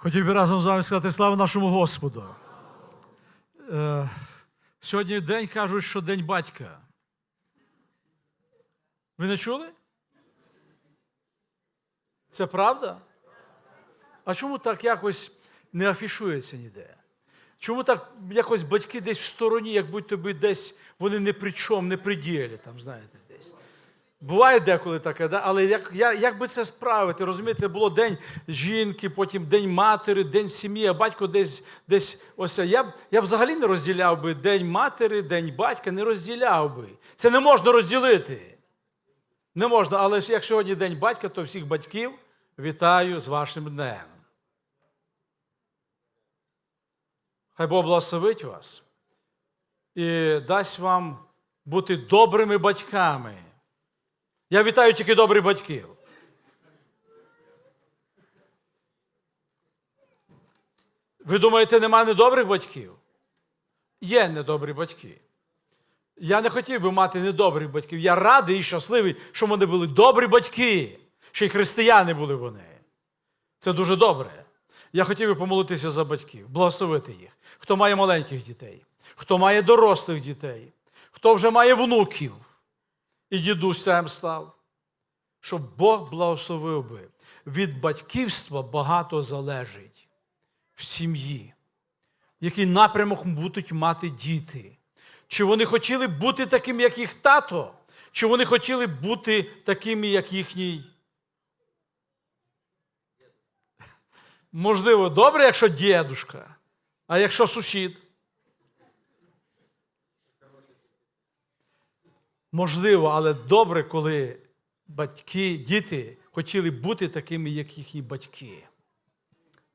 Хотів би разом з вами сказати слава нашому Господу. Е, сьогодні день кажуть, що день батька. Ви не чули? Це правда? А чому так якось не афішується ніде? Чому так якось батьки десь в стороні, як будь тобі десь вони не при чому, не при ділі, там, знаєте. Буває деколи таке, да? але як, як, як би це справити? Розумієте, було день жінки, потім день матері, день сім'ї, а батько десь десь ось. Я б я взагалі не розділяв би день матері, день батька, не розділяв би. Це не можна розділити. Не можна, але як сьогодні день батька, то всіх батьків вітаю з вашим днем. Хай Бог благословить вас і дасть вам бути добрими батьками. Я вітаю тільки добрих батьків. Ви думаєте, нема недобрих батьків? Є недобрі батьки. Я не хотів би мати недобрих батьків. Я радий і щасливий, що в мене були добрі батьки, що й християни були вони. Це дуже добре. Я хотів би помолитися за батьків, благословити їх. Хто має маленьких дітей, хто має дорослих дітей, хто вже має внуків і дідусем став, щоб Бог благословив би. Від батьківства багато залежить в сім'ї, який напрямок будуть мати діти. Чи вони хотіли бути такими, як їх тато, чи вони хотіли бути такими, як їхній. Можливо, добре, якщо дідушка, а якщо сусід. Можливо, але добре, коли батьки, діти хотіли бути такими, як їхні батьки.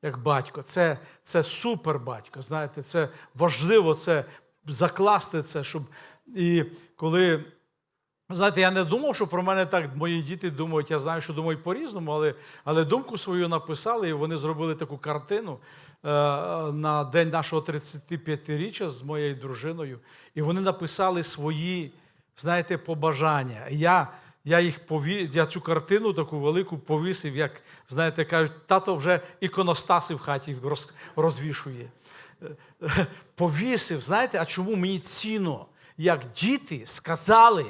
Як батько. Це, це супер батько. Знаєте, це важливо це закласти це, щоб. І коли. Знаєте, я не думав, що про мене так мої діти думають. Я знаю, що думають по-різному, але але думку свою написали, і вони зробили таку картину е, на день нашого 35-річчя з моєю дружиною. І вони написали свої, знаєте, побажання. Я я їх пові... я цю картину таку велику повісив, як, знаєте, кажуть, тато вже іконостаси в хаті роз... розвішує. Повісив, знаєте, а чому мені ціно, як діти сказали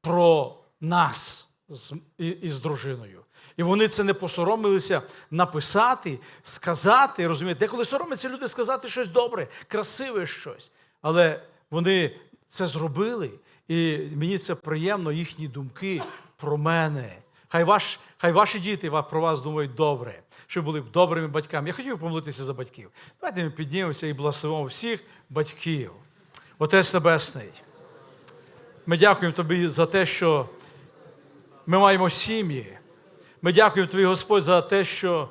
про нас з, дружиною. І вони це не посоромилися написати, сказати, розумієте, деколи соромляться люди сказати щось добре, красиве щось. Але вони це зробили, і мені це приємно, їхні думки про мене. Хай ваш, хай ваші діти про вас думають добре, щоб були б добрими батьками. Я хотів помолитися за батьків. Давайте ми піднімемося і благословимо всіх батьків. Отець Небесний. Ми дякуємо Тобі за те, що ми маємо сім'ї. Ми дякуємо Тобі, Господь, за те, що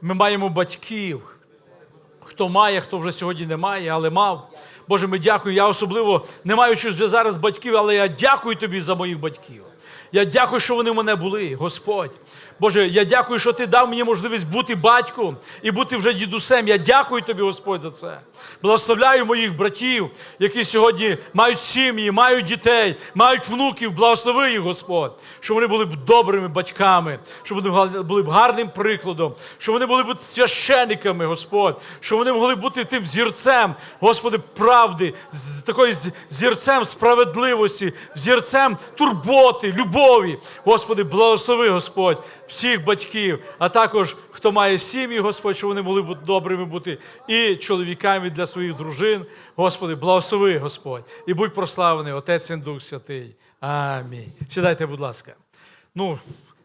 ми маємо батьків. Хто має, хто вже сьогодні не має, але мав. Боже, ми дякуємо. Я особливо не маю щось зараз батьків, але я дякую Тобі за моїх батьків. Я дякую, що вони в мене були, Господь. Боже, я дякую, що Ти дав мені можливість бути батьком і бути вже дідусем. Я дякую тобі, Господь, за це. Благословляю моїх братів, які сьогодні мають сім'ї, мають дітей, мають внуків. Благослови їх, Господь, щоб вони були б добрими батьками, щоб вони були б гарним прикладом, щоб вони були б священниками, Господь, щоб вони могли бути тим зірцем, Господи, правди, з такою зірцем справедливості, зірцем турботи, любові. Господи, благослови, Господь всіх батьків, а також хто має сім'ї, Господь, щоб вони могли бути добрими бути і чоловіками для своїх дружин. Господи, благослови, Господь, і будь прославлений, Отець і Дух Святий. Амінь. Сідайте, будь ласка. Ну,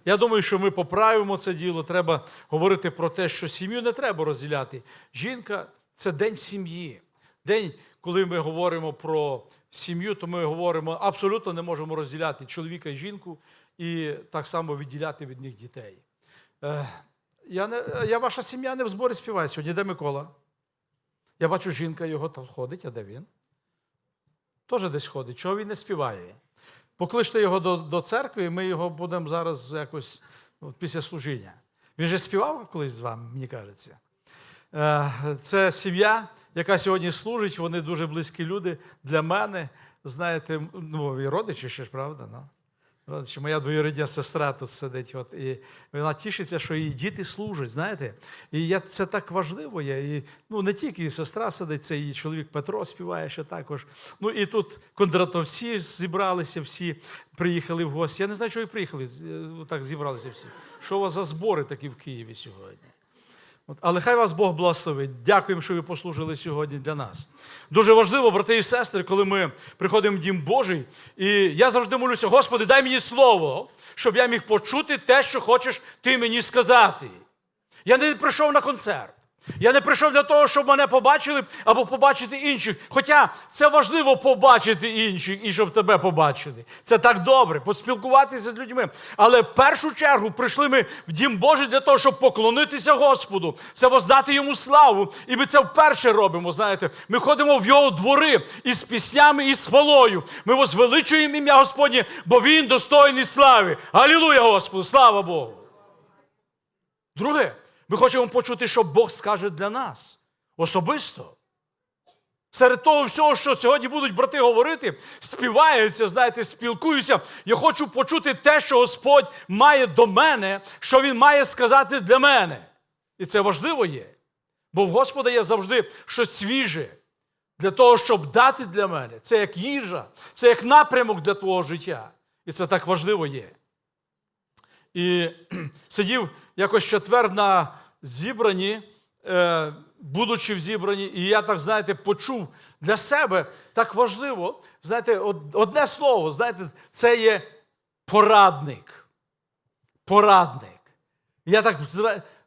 я думаю, що ми поправимо це діло. Треба говорити про те, що сім'ю не треба розділяти. Жінка це день сім'ї. День, коли ми говоримо про сім'ю, то ми говоримо абсолютно не можемо розділяти чоловіка і жінку і так само відділяти від них дітей. Е, я, не, я ваша сім'я не в зборі співає сьогодні. Де Микола? Я бачу, жінка його там ходить, а де він? Теж десь ходить. Чого він не співає? Покличте його до до церкви, і ми його будемо зараз якось після служіння. Він же співав колись з вами, мені кажеться. Е, це сім'я, яка сьогодні служить, вони дуже близькі люди для мене. Знаєте, ну, і родичі ще ж, правда? Ну? Моя двоюрідня сестра тут сидить, от, і вона тішиться, що її діти служать, знаєте. І я, це так важливо є. І, ну, не тільки її сестра сидить, це її чоловік Петро співає ще також. Ну і тут кондратовці зібралися всі, приїхали в гості. Я не знаю, чого і приїхали, е, так зібралися всі. Що у вас за збори такі в Києві сьогодні? Але хай вас Бог благословить. Дякуємо, що ви послужили сьогодні для нас. Дуже важливо, брати і сестри, коли ми приходимо в Дім Божий, і я завжди молюся, Господи, дай мені слово, щоб я міг почути те, що хочеш ти мені сказати. Я не прийшов на концерт. Я не прийшов для того, щоб мене побачили або побачити інших. Хоча це важливо побачити інших і щоб тебе побачили. Це так добре, поспілкуватися з людьми. Але в першу чергу прийшли ми в Дім Божий для того, щоб поклонитися Господу, це воздати йому славу. І ми це вперше робимо. Знаєте, ми ходимо в його двори із піснями і з хвалою. Ми возвеличуємо ім'я Господнє, бо Він достойний слави. Алілуя, Господу! Слава Богу! Друге, ми хочемо почути, що Бог скаже для нас особисто. Серед того всього, що сьогодні будуть брати говорити, співаються, знаєте, спілкуються. Я хочу почути те, що Господь має до мене, що Він має сказати для мене. І це важливо є. Бо в Господа є завжди щось свіже для того, щоб дати для мене. Це як їжа, це як напрямок для твого життя. І це так важливо є. І сидів якось четвер на зібранні, е, будучи в зібранні, і я так, знаєте, почув для себе так важливо, знаєте, одне слово, знаєте, це є порадник. Порадник. Я так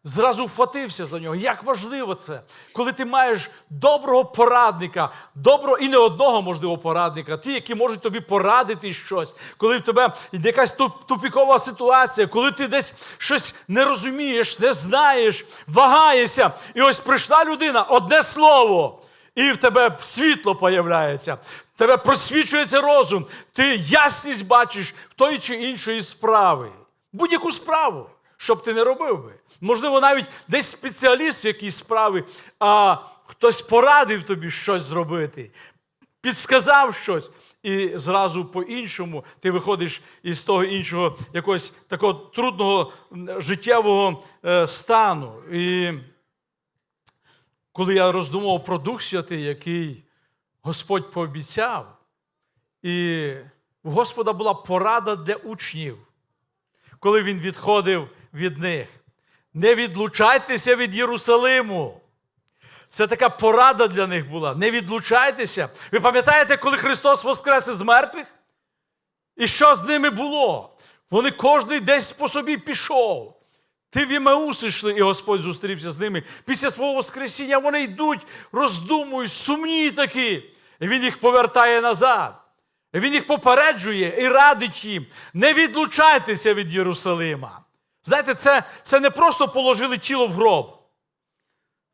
зразу вхватився за нього. Як важливо це, коли ти маєш доброго порадника, доброго і не одного, можливо, порадника, ті, які можуть тобі порадити щось, коли в тебе якась тупікова ситуація, коли ти десь щось не розумієш, не знаєш, вагаєшся. І ось прийшла людина, одне слово, і в тебе світло появляється. Тебе просвічується розум, ти ясність бачиш в тої чи іншої справи. Будь-яку справу, щоб ти не робив би. Можливо, навіть десь спеціаліст в якійсь справі, а хтось порадив тобі щось зробити, підсказав щось, і зразу по-іншому ти виходиш із того іншого якогось такого трудного життєвого е, стану. І коли я роздумував про Дух Святий, який Господь пообіцяв, і в Господа була порада для учнів, коли він відходив від них. Не відлучайтеся від Єрусалиму. Це така порада для них була. Не відлучайтеся. Ви пам'ятаєте, коли Христос воскрес із мертвих? І що з ними було? Вони кожен десь по собі пішов. Ти в Імеус йшли, і Господь зустрівся з ними. Після свого Воскресіння вони йдуть, роздумують, сумні такі. І Він їх повертає назад. Він їх попереджує і радить їм. Не відлучайтеся від Єрусалима. Знаєте, це, це не просто положили тіло в гроб.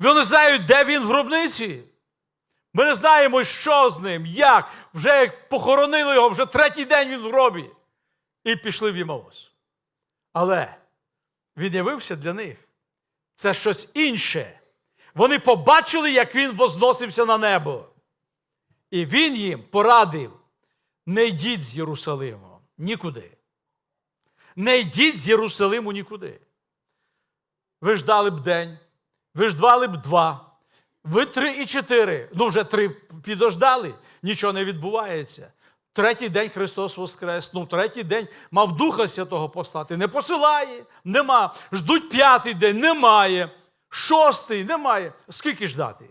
Вони знають, де він в гробниці. Ми не знаємо, що з ним, як. Вже як похоронили його, вже третій день він в гробі. І пішли в Ємаус. Але він явився для них. Це щось інше. Вони побачили, як він возносився на небо. І він їм порадив: не йдіть з Єрусалиму нікуди. Не йдіть з Єрусалиму нікуди. Ви ждали б день, ви ждали б два, ви три і чотири. Ну, вже три підождали, нічого не відбувається. Третій день Христос Воскрес. Ну, третій день мав Духа Святого послати. Не посилає, нема. Ждуть п'ятий день, немає. Шостий немає. Скільки ждати?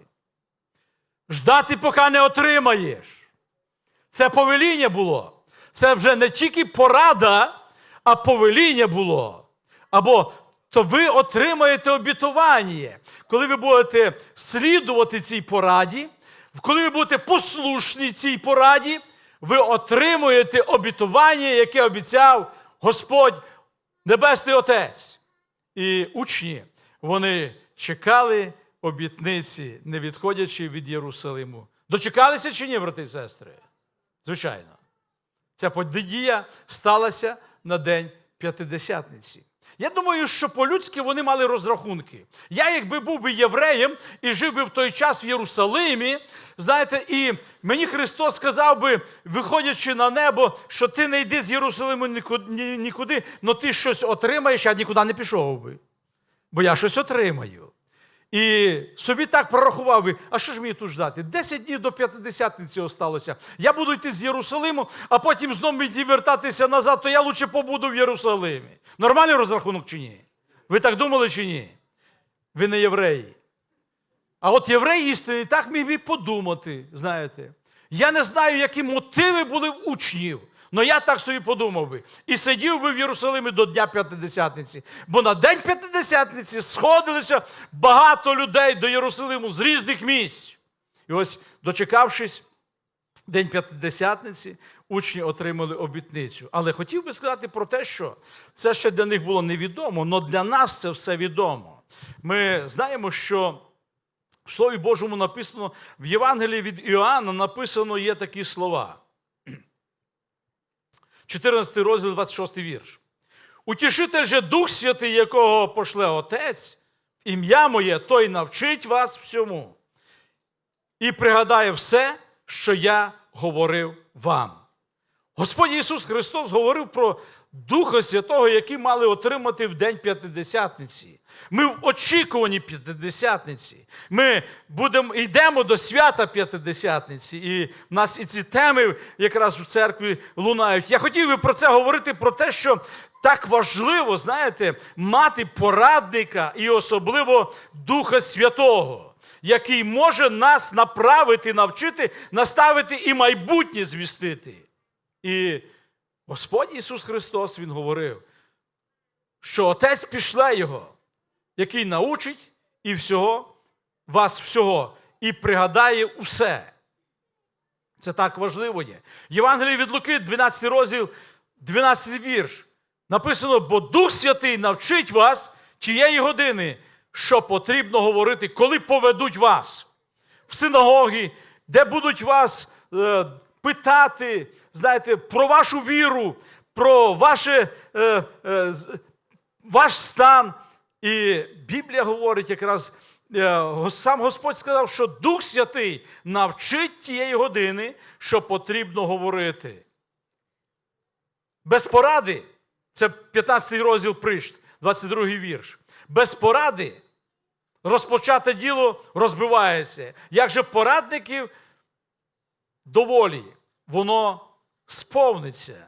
Ждати, поки не отримаєш. Це повеління було. Це вже не тільки порада, а повеління було. Або то ви отримаєте обітування. Коли ви будете слідувати цій пораді, коли ви будете послушні цій пораді, ви отримуєте обітування, яке обіцяв Господь Небесний Отець. І учні, вони чекали обітниці, не відходячи від Єрусалиму. Дочекалися чи ні, брати і сестри? Звичайно. Ця подія сталася на день П'ятидесятниці. Я думаю, що по-людськи вони мали розрахунки. Я, якби був би євреєм і жив би в той час в Єрусалимі, знаєте, і мені Христос сказав би, виходячи на небо, що ти не йди з Єрусалиму нікуди, ні- але ти щось отримаєш, я нікуди не пішов би. Бо я щось отримаю. І собі так прорахував би, а що ж мені тут ждати? Десять днів до п'ятидесятниці осталося. Я буду йти з Єрусалиму, а потім знову йти вертатися назад, то я лучше побуду в Єрусалимі. Нормальний розрахунок чи ні? Ви так думали чи ні? Ви не євреї. А от єврей істинний так міг би подумати, знаєте. Я не знаю, які мотиви були в учнів, але я так собі подумав би. І сидів би в Єрусалимі до Дня П'ятидесятниці. Бо на День П'ятидесятниці сходилися багато людей до Єрусалиму з різних місць. І ось, дочекавшись День П'ятидесятниці, учні отримали обітницю. Але хотів би сказати про те, що це ще для них було невідомо, але для нас це все відомо. Ми знаємо, що в Слові Божому написано, в Євангелії від Іоанна написано є такі слова. 14 розділ, 26 вірш. Утішитель же Дух Святий, якого пошле Отець, ім'я моє, той навчить вас всьому. І пригадає все, що я говорив вам. Господь Ісус Христос говорив про Духа Святого, який мали отримати в День П'ятидесятниці. Ми в очікуванні П'ятидесятниці. Ми будемо, йдемо до свята П'ятидесятниці. І в нас і ці теми якраз в церкві лунають. Я хотів би про це говорити, про те, що так важливо, знаєте, мати порадника і особливо Духа Святого, який може нас направити, навчити, наставити і майбутнє звістити. І Господь Ісус Христос Він говорив, що Отець пішле Його, який научить і всього, вас всього, і пригадає усе. Це так важливо є. Євангеліє від Луки, 12 розділ, 12 вірш. Написано, бо Дух Святий навчить вас тієї години, що потрібно говорити, коли поведуть вас в синагоги, де будуть вас е, питати, знаєте, про вашу віру, про ваше, е, е, ваш стан. І Біблія говорить якраз, е, сам Господь сказав, що Дух Святий навчить тієї години, що потрібно говорити. Без поради, це 15 розділ пришт, 22 вірш. Без поради розпочате діло розбивається. Як же порадників доволі, воно сповниться.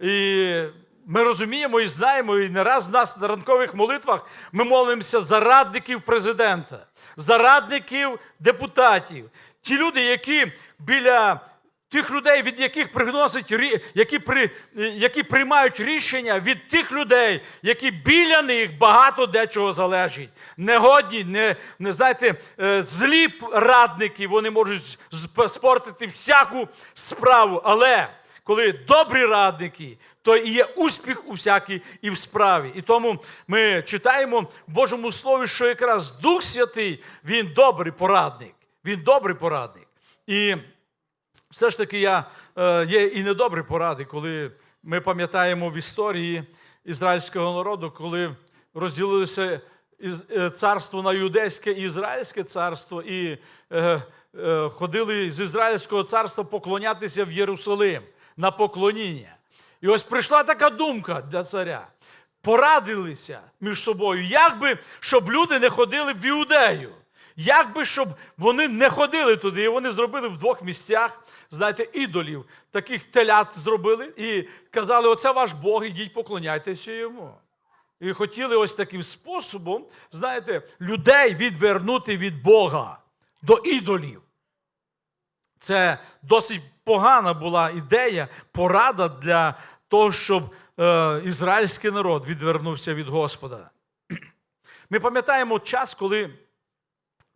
І ми розуміємо і знаємо, і не раз в нас на ранкових молитвах ми молимося за радників президента, за радників депутатів. Ті люди, які біля тих людей, від яких приносить які, при, які приймають рішення від тих людей, які біля них багато дечого залежить. Негодні, не, не знаєте, е, злі радники, вони можуть спортити всяку справу. Але коли добрі радники, то і є успіх у всякій і в справі. І тому ми читаємо в Божому Слові, що якраз Дух Святий, він добрий порадник. Він добрий порадник. І все ж таки я, е, є і недобрі поради, коли ми пам'ятаємо в історії ізраїльського народу, коли розділилося е, царство на юдейське і ізраїльське царство, і е, е, ходили з ізраїльського царства поклонятися в Єрусалим на поклоніння. І ось прийшла така думка для царя. Порадилися між собою, як би, щоб люди не ходили в Іудею. Як би, щоб вони не ходили туди, і вони зробили в двох місцях, знаєте, ідолів, таких телят зробили і казали: оце ваш Бог, ідіть поклоняйтеся йому. І хотіли ось таким способом, знаєте, людей відвернути від Бога до ідолів. Це досить погана була ідея, порада для того, щоб е, ізраїльський народ відвернувся від Господа. Ми пам'ятаємо час, коли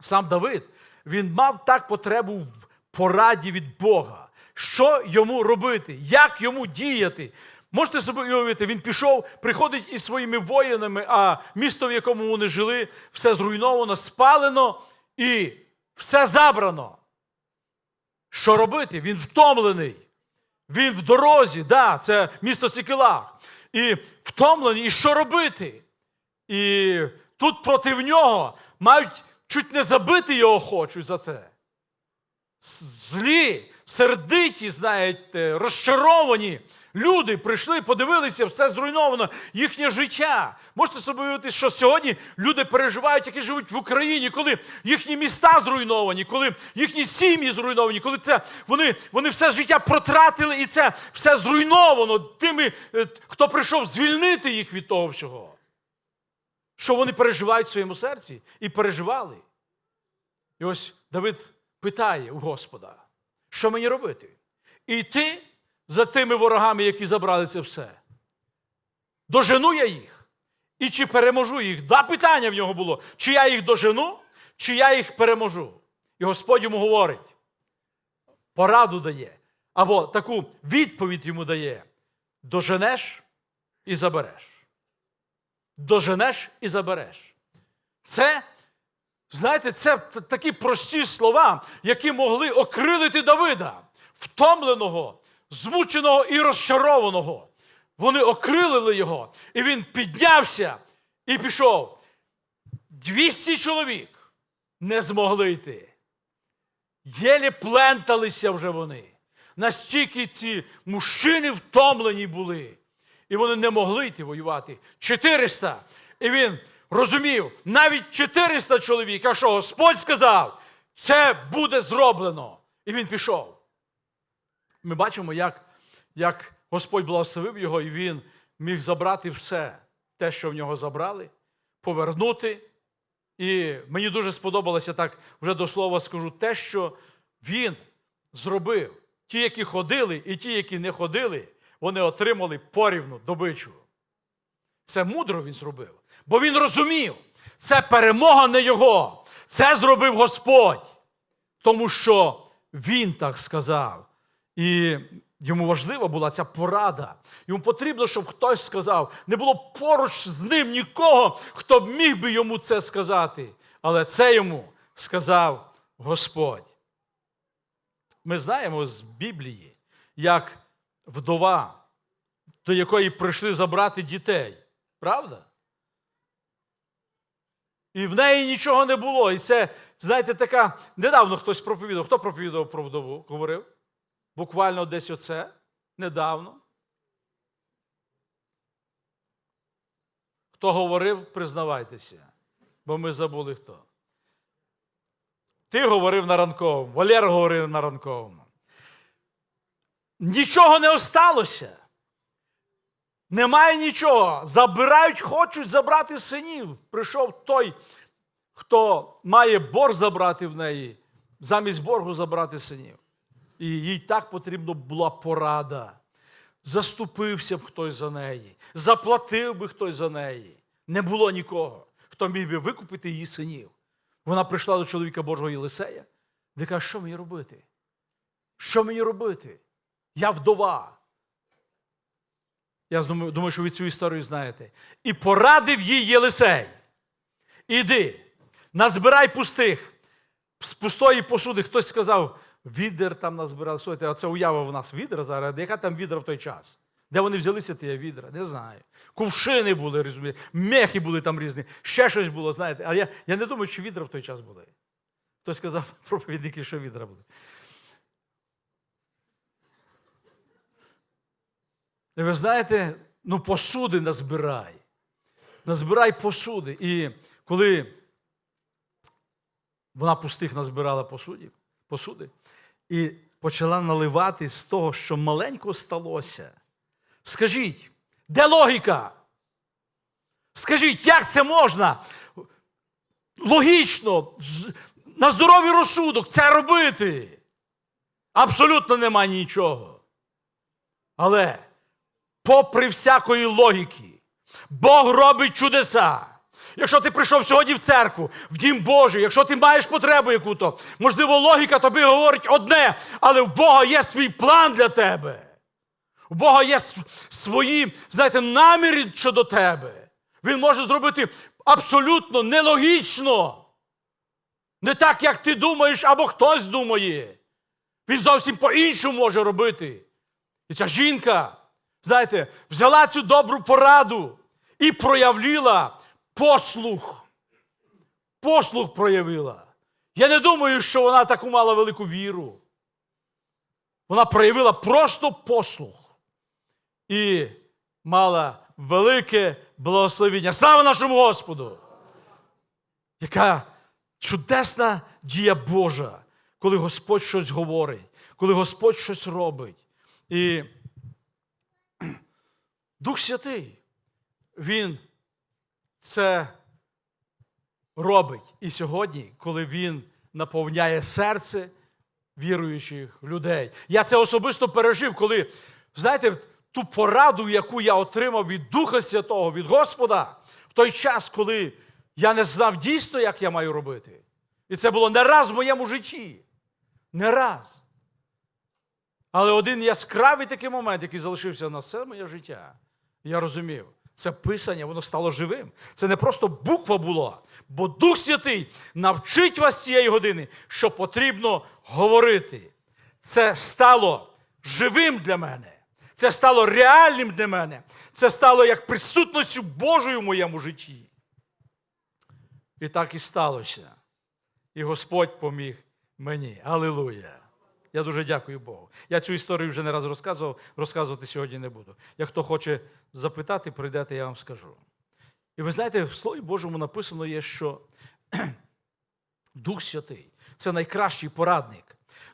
сам Давид він мав так потребу в пораді від Бога. Що йому робити, як йому діяти. Можете собі уявити, він пішов, приходить із своїми воїнами, а місто, в якому вони жили, все зруйновано, спалено і все забрано. Що робити? Він втомлений. Він в дорозі, да, це місто Сікелах. І втомлений, і що робити? І тут проти нього мають чуть не забити його хочуть за те. Злі, сердиті, знаєте, розчаровані. Люди прийшли, подивилися, все зруйновано, їхнє життя. Можете собі уявити, що сьогодні люди переживають, які живуть в Україні, коли їхні міста зруйновані, коли їхні сім'ї зруйновані, коли це вони, вони все життя протратили, і це все зруйновано тими, е, хто прийшов звільнити їх від того всього. Що вони переживають в своєму серці і переживали. І ось Давид питає у Господа, що мені робити? Іти за тими ворогами, які забрали це все. Дожену я їх? І чи переможу їх? Два питання в нього було: чи я їх дожену, чи я їх переможу. І Господь йому говорить, пораду дає, або таку відповідь йому дає: доженеш і забереш. Доженеш і забереш. Це Знаєте, це такі прості слова, які могли окрилити Давида, втомленого, змученого і розчарованого. Вони окрилили його, і він піднявся і пішов. 200 чоловік не змогли йти. Єлі пленталися вже вони. Настільки ці мужчини втомлені були. І вони не могли йти воювати. 400. І він розумів, навіть 400 чоловік, а що Господь сказав, це буде зроблено. І він пішов. Ми бачимо, як, як Господь благословив його, і він міг забрати все, те, що в нього забрали, повернути. І мені дуже сподобалося так, вже до слова скажу, те, що він зробив. Ті, які ходили, і ті, які не ходили, вони отримали порівну добичу. Це мудро він зробив. Бо він розумів, це перемога не його. Це зробив Господь. Тому що він так сказав. І йому важлива була ця порада. Йому потрібно, щоб хтось сказав. Не було поруч з ним нікого, хто б міг би йому це сказати. Але це йому сказав Господь. Ми знаємо з Біблії, як вдова, до якої прийшли забрати дітей. Правда? І в неї нічого не було. І це, знаєте, така. Недавно хтось проповідав. Хто проповідав про вдову? Говорив? Буквально десь оце. Недавно. Хто говорив, признавайтеся, бо ми забули хто. Ти говорив на ранковому, Валер говорив на ранковому. Нічого не осталося. Немає нічого. Забирають, хочуть забрати синів. Прийшов той, хто має борг забрати в неї, замість боргу забрати синів. І їй так потрібна була порада. Заступився б хтось за неї, заплатив би хтось за неї. Не було нікого, хто міг би викупити її синів. Вона прийшла до чоловіка Божого Єлисея, де каже, що мені робити? Що мені робити? Я вдова. Я думаю, що ви цю історію знаєте. І порадив їй Єлисей. Іди, назбирай пустих. З пустої посуди хтось сказав, відер там назбирали. Слухайте, а це уява в нас відра зараз. Яка там відра в той час? Де вони взялися ті відра? Не знаю. Кувшини були, розумієте, мехи були там різні, ще щось було, знаєте. А я, я не думаю, що відра в той час були. Хтось сказав проповідники, що відра були. І ви знаєте, ну посуди назбирай. Назбирай посуди. І коли вона пустих назбирала посуди, посуди і почала наливати з того, що маленько сталося. Скажіть, де логіка? Скажіть, як це можна? Логічно, на здоровий розсудок це робити. Абсолютно нема нічого. Але попри всякої логіки, Бог робить чудеса. Якщо ти прийшов сьогодні в церкву, в дім Божий, якщо ти маєш потребу яку-то, можливо, логіка тобі говорить одне, але в Бога є свій план для тебе. У Бога є свої, знаєте, наміри щодо тебе. Він може зробити абсолютно нелогічно. Не так, як ти думаєш, або хтось думає. Він зовсім по-іншому може робити. І ця жінка, знаєте, взяла цю добру пораду і проявила послух. Послух проявила. Я не думаю, що вона таку мала велику віру. Вона проявила просто послух і мала велике благословіння. Слава нашому Господу! Яка чудесна дія Божа, коли Господь щось говорить, коли Господь щось робить. І Дух Святий, Він це робить і сьогодні, коли Він наповняє серце віруючих людей. Я це особисто пережив, коли, знаєте, ту пораду, яку я отримав від Духа Святого, від Господа, в той час, коли я не знав дійсно, як я маю робити. І це було не раз в моєму житті. Не раз. Але один яскравий такий момент, який залишився на все моє життя, я розумів, це писання, воно стало живим. Це не просто буква була, бо Дух Святий навчить вас цієї години, що потрібно говорити. Це стало живим для мене. Це стало реальним для мене. Це стало як присутністю Божою в моєму житті. І так і сталося. І Господь поміг мені. Алілуя! Я дуже дякую Богу. Я цю історію вже не раз розказував, розказувати сьогодні не буду. Як хто хоче запитати, прийдете, я вам скажу. І ви знаєте, в Слові Божому написано є, що Дух Святий це найкращий порадник.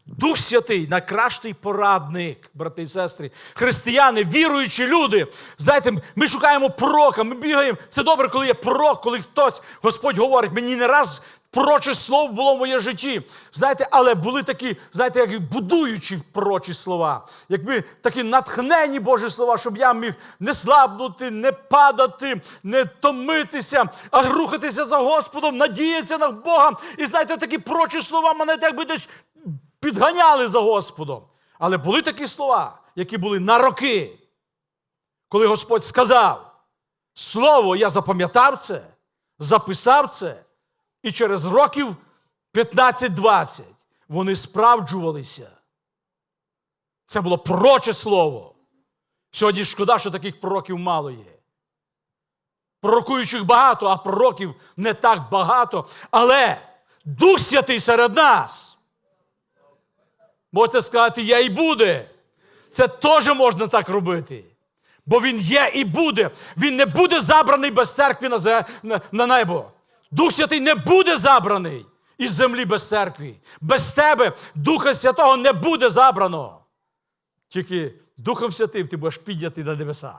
Дух Святий найкращий порадник, брати і сестри. Християни, віруючі люди. Знаєте, ми шукаємо пророка, ми бігаємо. Це добре, коли є пророк, коли хтось, Господь говорить, мені не раз пророче слово було в моє житті. Знаєте, але були такі, знаєте, як будуючі пророчі слова, якби такі натхнені Божі слова, щоб я міг не слабнути, не падати, не томитися, а рухатися за Господом, надіятися на Бога. І знаєте, такі пророчі слова мене якби десь підганяли за Господом. Але були такі слова, які були на роки, коли Господь сказав: Слово, я запам'ятав це, записав це, і через років 15-20 вони справджувалися. Це було пророче слово. Сьогодні шкода, що таких пророків мало є. Пророкуючих багато, а пророків не так багато. Але Дух Святий серед нас. Можете сказати, є і буде. Це теж можна так робити. Бо він є і буде. Він не буде забраний без церкви на небо. Дух Святий не буде забраний із землі без церкви. Без тебе Духа Святого не буде забрано. Тільки Духом Святим ти будеш піднятий на небеса.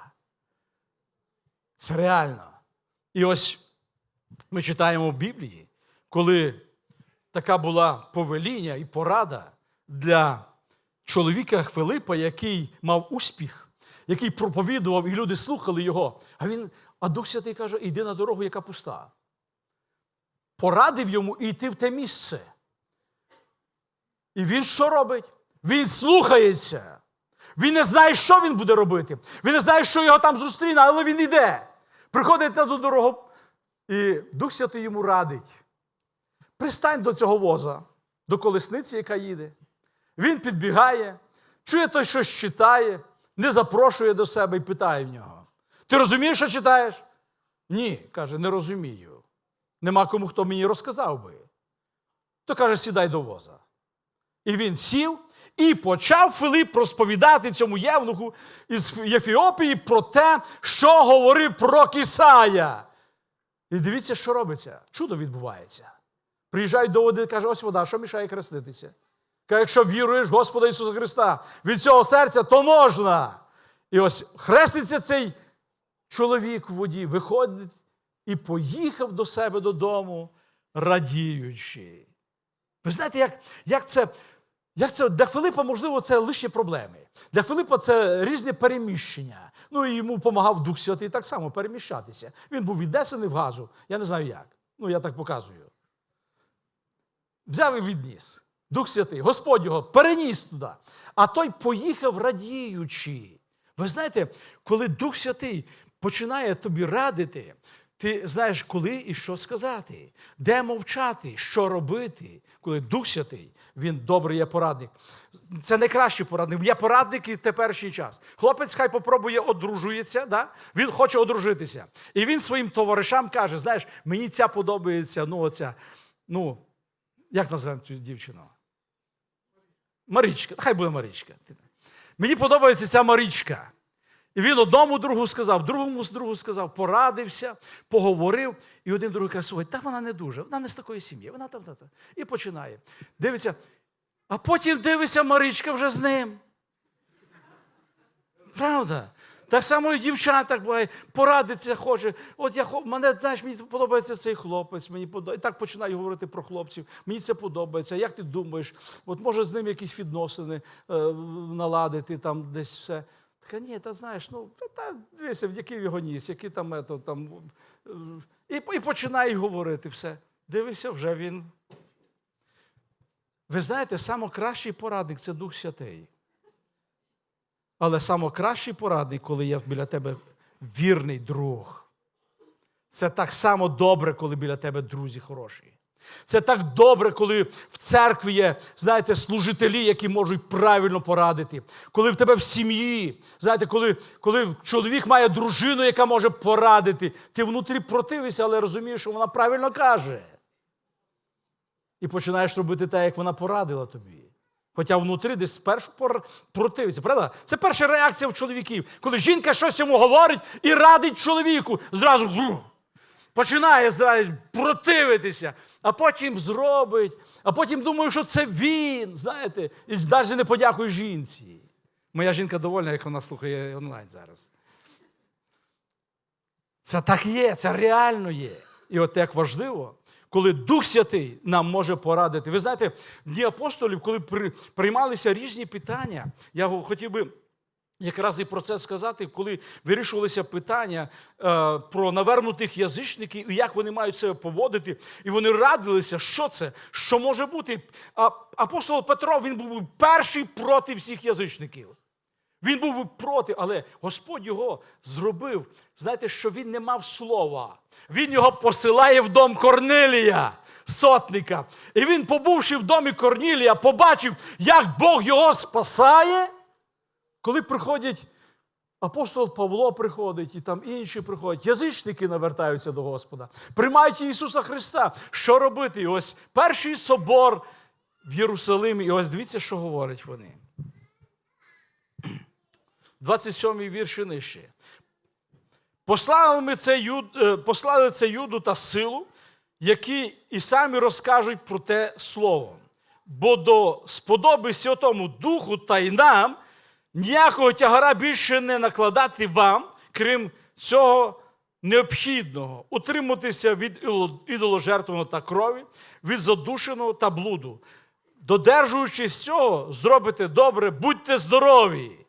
Це реально. І ось ми читаємо в Біблії, коли така була повеління і порада для чоловіка Филипа, який мав успіх, який проповідував, і люди слухали його. А він, а Дух Святий каже: іди на дорогу, яка пуста. Порадив йому йти в те місце. І він що робить? Він слухається. Він не знає, що він буде робити. Він не знає, що його там зустріне, але він йде. Приходить на ту дорогу, і Дух Святий йому радить. Пристань до цього воза, до колесниці, яка їде. Він підбігає, чує той, що читає, не запрошує до себе і питає в нього. Ти розумієш, що читаєш? Ні, каже, не розумію. Нема кому, хто мені розказав би. То каже, сідай до воза. І він сів і почав Филип розповідати цьому євнуху із Єфіопії про те, що говорив пророк Ісая. І дивіться, що робиться. Чудо відбувається. Приїжджають до води, каже, ось вода, що мішає хреститися? Каже, якщо віруєш Господа Ісуса Христа від цього серця, то можна. І ось хреститься цей чоловік в воді, виходить і поїхав до себе додому, радіючи. Ви знаєте, як, як це. Як це для Филипа, можливо, це лише проблеми. Для Филипа це різні переміщення. Ну і йому допомагав Дух Святий так само переміщатися. Він був віднесений в газу. Я не знаю як. Ну, я так показую. Взяв і відніс. Дух Святий, Господь його переніс туди. А той поїхав радіючи. Ви знаєте, коли Дух Святий починає тобі радити, ти знаєш, коли і що сказати, де мовчати, що робити, коли Дух Святий, він добрий є порадник. Це найкращий порадник. Є порадники в теперішній час. Хлопець хай попробує одружується, да? він хоче одружитися. І він своїм товаришам каже: знаєш, мені ця подобається, ну, оця, ну, як називаємо цю дівчину? Марічка, хай буде Марічка. Мені подобається ця Марічка. І він одному другу сказав, другому другу сказав, порадився, поговорив, і один другий каже, слухай, та вона не дуже, вона не з такої сім'ї, вона там, там. І починає. Дивиться, а потім дивиться, Марічка вже з ним. Правда? Так само і дівчата буває, порадиться хоче. От я мене, знаєш, мені подобається цей хлопець. Мені подо... І так починаю говорити про хлопців. Мені це подобається. Як ти думаєш? От може з ним якісь відносини е, наладити, там десь все. Така ні, та знаєш, ну та, дивися, в який його ніс, який там ето, там. е, І, і починає говорити все. Дивися, вже він. Ви знаєте, найкращий порадник це Дух Святий. Але найкращий порадник, коли є біля тебе вірний друг. Це так само добре, коли біля тебе друзі хороші. Це так добре, коли в церкві є, знаєте, служителі, які можуть правильно порадити. Коли в тебе в сім'ї, знаєте, коли, коли чоловік має дружину, яка може порадити, ти внутрі противишся, але розумієш, що вона правильно каже. І починаєш робити те, як вона порадила тобі. Хоча внутрі десь спершу противиться, правда? Це перша реакція в чоловіків, коли жінка щось йому говорить і радить чоловіку, зразу! Починає зразу противитися, а потім зробить, а потім думає, що це він, знаєте, і навіть не подякує жінці. Моя жінка довольна, як вона слухає онлайн зараз. Це так є, це реально є. І от як важливо, коли Дух Святий нам може порадити. Ви знаєте, дні апостолів, коли приймалися різні питання, я хотів би якраз і про це сказати, коли вирішувалися питання е, про навернутих язичників і як вони мають себе поводити, і вони радилися, що це, що може бути. А апостол Петро він був перший проти всіх язичників. Він був проти, але Господь його зробив. Знаєте, що він не мав слова. Він його посилає в дом Корнилія, сотника. І він, побувши в домі Корнілія, побачив, як Бог його спасає. Коли приходять апостол Павло приходить, і там інші приходять, язичники навертаються до Господа, приймають Ісуса Христа. Що робити? І ось перший собор в Єрусалимі, і ось дивіться, що говорять вони. 27-й вірш і нижче. Послали, ми це юд, е, послали це юду та силу, які і самі розкажуть про те слово. Бо до сподоби Святому Духу та й нам ніякого тягара більше не накладати вам, крім цього необхідного, утриматися від ідол- ідоложертвеного та крові, від задушеного та блуду. Додержуючись цього, зробите добре, будьте здорові.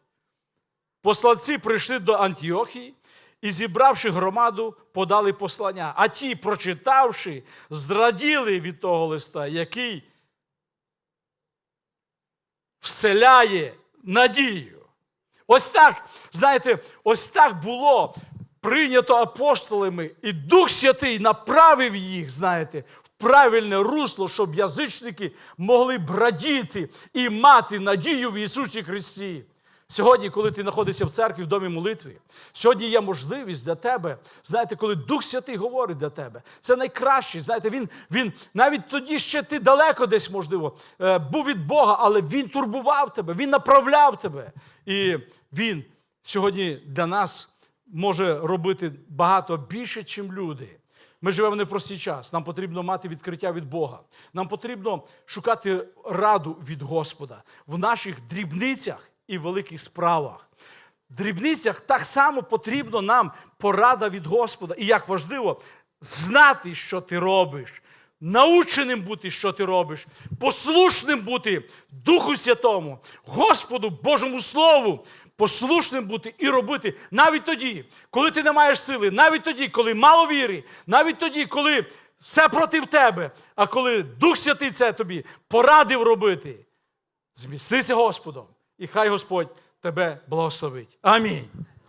Посланці прийшли до Антіохії і, зібравши громаду, подали послання. А ті, прочитавши, зраділи від того листа, який вселяє надію. Ось так, знаєте, ось так було прийнято апостолами, і Дух Святий направив їх, знаєте, в правильне русло, щоб язичники могли б радіти і мати надію в Ісусі Христі. Сьогодні, коли ти знаходишся в церкві в домі молитви, сьогодні є можливість для тебе, знаєте, коли Дух Святий говорить для тебе, це найкраще. Знаєте, він, він навіть тоді ще ти далеко десь, можливо, е, був від Бога, але Він турбував тебе, Він направляв тебе. І Він сьогодні для нас може робити багато більше, ніж люди. Ми живемо в непростий час. Нам потрібно мати відкриття від Бога. Нам потрібно шукати раду від Господа в наших дрібницях і великих справах. В дрібницях так само потрібно нам порада від Господа. І як важливо знати, що ти робиш, наученим бути, що ти робиш, послушним бути Духу Святому, Господу, Божому Слову, послушним бути і робити навіть тоді, коли ти не маєш сили, навіть тоді, коли мало віри, навіть тоді, коли все проти тебе, а коли Дух Святий це тобі порадив робити. Змістися Господом, і хай Господь тебе благословить. Амінь.